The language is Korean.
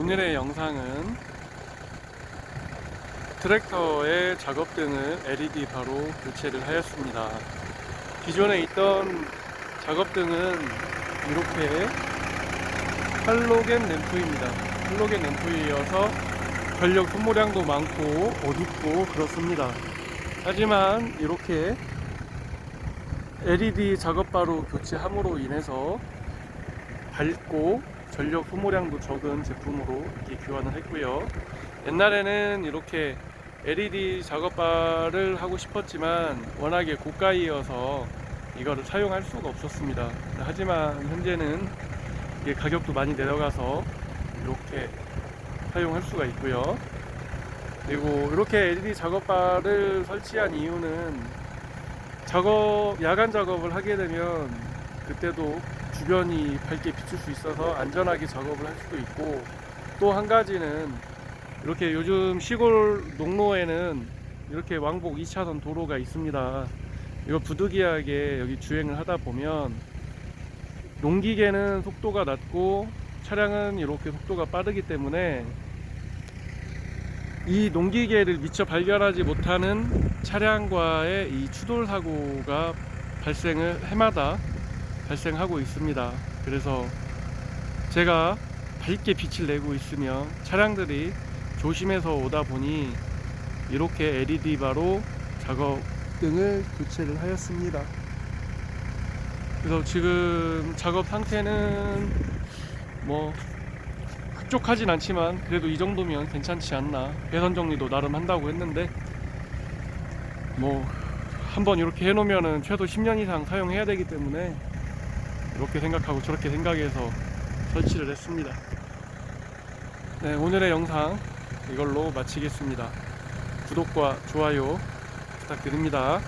오늘의 영상은 트랙터의 작업 등을 LED 바로 교체를 하였습니다. 기존에 있던 작업 등은 이렇게 할로겐 램프입니다. 할로겐 램프이어서 전력 소모량도 많고 어둡고 그렇습니다. 하지만 이렇게 LED 작업바로 교체함으로 인해서 밝고 전력 소모량도 적은 제품으로 이렇게 교환을 했고요. 옛날에는 이렇게 LED 작업바를 하고 싶었지만 워낙에 고가이어서 이거를 사용할 수가 없었습니다. 하지만 현재는 이게 가격도 많이 내려가서 이렇게 사용할 수가 있고요. 그리고 이렇게 LED 작업바를 설치한 이유는 작업 야간 작업을 하게 되면 그때도 주변이 밝게 비출 수 있어서 안전하게 작업을 할 수도 있고 또 한 가지는 이렇게 요즘 시골 농로에는 이렇게 왕복 2차선 도로가 있습니다. 이거 부득이하게 여기 주행을 하다 보면 농기계는 속도가 낮고 차량은 이렇게 속도가 빠르기 때문에 이 농기계를 미처 발견하지 못하는 차량과의 이 추돌 사고가 발생을 해마다 발생하고 있습니다. 그래서 제가 밝게 빛을 내고 있으면 차량들이 조심해서 오다 보니 이렇게 LED 바로 작업 등을 교체를 하였습니다. 그래서 지금 작업 상태는 뭐 흡족하진 않지만 그래도 이 정도면 괜찮지 않나 배선 정리도 나름 한다고 했는데 뭐 한번 이렇게 해놓으면은 최소 10년 이상 사용해야 되기 때문에 이렇게 생각하고 저렇게 생각해서 설치를 했습니다. 네, 오늘의 영상 이걸로 마치겠습니다. 구독과 좋아요 부탁드립니다.